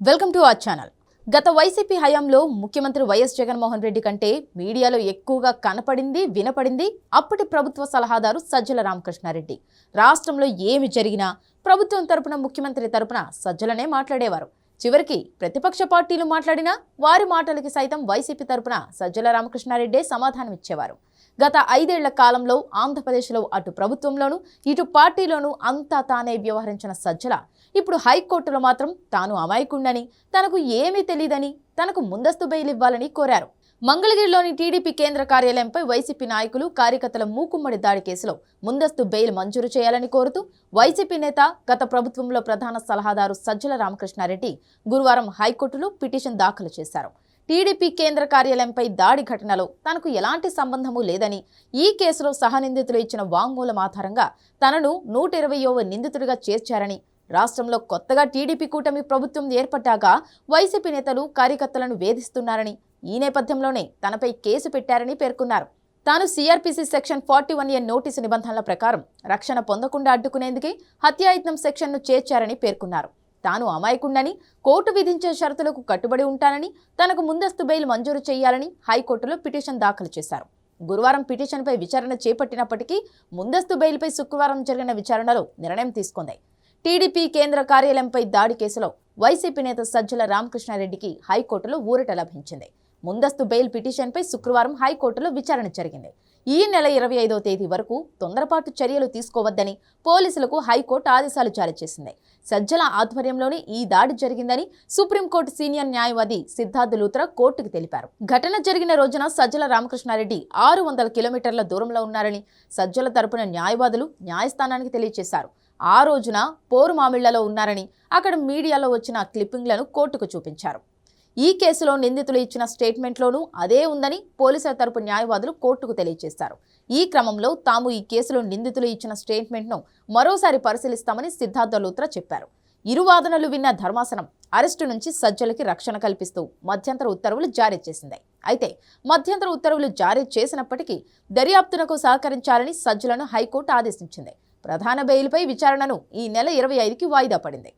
Welcome to our channel. గత YCP హయాంలో ముఖ్యమంత్రి వైఎస్ జగన్మోహన్ రెడ్డి కంటే మీడియాలో ఎక్కువగా కనపడింది వినపడింది అప్పటి ప్రభుత్వ సలహాదారు సజ్జల రామకృష్ణారెడ్డి. రాష్ట్రంలో ఏమి జరిగినా ప్రభుత్వం తరపున ముఖ్యమంత్రి తరపున సజ్జలనే మాట్లాడేవారు. చివరికి ప్రతిపక్ష పార్టీలు మాట్లాడినా వారి మాటలకి సైతం వైసీపీ తరపున సజ్జల రామకృష్ణారెడ్డే సమాధానం ఇచ్చేవారు గత ఐదేళ్ళ కాలంలో ఆంధ్రప్రదేశ్లో అటు ప్రభుత్వంలోనూ ఇటు పార్టీలోనూ అంతా తానే వ్యవహరించిన సజ్జల ఇప్పుడు హైకోర్టులో మాత్రం తాను అమాయకుండని తనకు ఏమీ తెలియదని తనకు ముందస్తు బెయిల్ ఇవ్వాలని కోరారు. మంగళగిరిలోని టీడీపీ కేంద్ర కార్యాలయంపై వైసీపీ నాయకులు కార్యకర్తల మూకుమ్మడి దాడి కేసులో ముందస్తు బెయిల్ మంజూరు చేయాలని కోరుతూ వైసీపీ నేత గత ప్రభుత్వంలో ప్రధాన సలహాదారు సజ్జల రామకృష్ణారెడ్డి గురువారం హైకోర్టులో పిటిషన్ దాఖలు చేశారు. టీడీపీ కేంద్ర కార్యాలయంపై దాడి ఘటనలో తనకు ఎలాంటి సంబంధము లేదని ఈ కేసులో సహనిందితులు ఇచ్చిన వాంగ్మూలం ఆధారంగా తనను నూట ఇరవయవ నిందితుడిగా చేర్చారని రాష్ట్రంలో కొత్తగా టీడీపీ కూటమి ప్రభుత్వం ఏర్పడ్డాక వైసీపీ నేతలు కార్యకర్తలను వేధిస్తున్నారని ఈ నేపథ్యంలోనే తనపై కేసు పెట్టారని పేర్కొన్నారు. తాను CRPC section forty one A notice నిబంధనల ప్రకారం రక్షణ పొందకుండా అడ్డుకునేందుకే హత్యాయత్నం సెక్షన్ను చేర్చారని పేర్కొన్నారు. తాను అమాయకుండని కోర్టు విధించే షరతులకు కట్టుబడి ఉంటానని తనకు ముందస్తు బెయిల్ మంజూరు చేయాలని హైకోర్టులో పిటిషన్ దాఖలు చేశారు. గురువారం పిటిషన్పై విచారణ చేపట్టినప్పటికీ ముందస్తు బెయిల్పై శుక్రవారం జరిగిన విచారణలో నిర్ణయం తీసుకుంది. టీడీపీ కేంద్ర కార్యాలయంపై దాడి కేసులో వైసీపీ నేత సజ్జల రామకృష్ణారెడ్డికి హైకోర్టులో ఊరట లభించింది. ముందస్తు బెయిల్ పిటిషన్పై శుక్రవారం హైకోర్టులో విచారణ జరిగింది. ఈ నెల ఇరవై ఐదో తేదీ వరకు తొందరపాటు చర్యలు తీసుకోవద్దని పోలీసులకు హైకోర్టు ఆదేశాలు జారీ చేసింది. సజ్జల ఆధ్వర్యంలోనే ఈ దాడి జరిగిందని సుప్రీంకోర్టు సీనియర్ న్యాయవాది సిద్ధార్థ లూత్రా కోర్టుకు తెలిపారు. ఘటన జరిగిన రోజున సజ్జల రామకృష్ణారెడ్డి ఆరు వందల కిలోమీటర్ల దూరంలో ఉన్నారని సజ్జల తరపున న్యాయవాదులు న్యాయస్థానానికి తెలియజేశారు. ఆ రోజున పోరు మామిళ్ళలో ఉన్నారని అక్కడ మీడియాలో వచ్చిన క్లిప్పింగ్లను కోర్టుకు చూపించారు. ఈ కేసులో నిందితులు ఇచ్చిన స్టేట్మెంట్లోనూ అదే ఉందని పోలీసుల తరపు న్యాయవాదులు కోర్టుకు తెలియజేశారు. ఈ క్రమంలో తాము ఈ కేసులో నిందితులు ఇచ్చిన స్టేట్మెంట్ను మరోసారి పరిశీలిస్తామని సిద్ధార్థ లూత్రా చెప్పారు. ఇరు వాదనలు విన్న ధర్మాసనం అరెస్టు నుంచి సజ్జలకి రక్షణ కల్పిస్తూ మధ్యంతర ఉత్తర్వులు జారీ చేసింది. అయితే మధ్యంతర ఉత్తర్వులు జారీ చేసినప్పటికీ దర్యాప్తునకు సహకరించాలని సజ్జలను హైకోర్టు ఆదేశించింది. ప్రధాన బెయిల్పై విచారణను ఈ నెల ఇరవై ఐదుకి వాయిదా పడింది.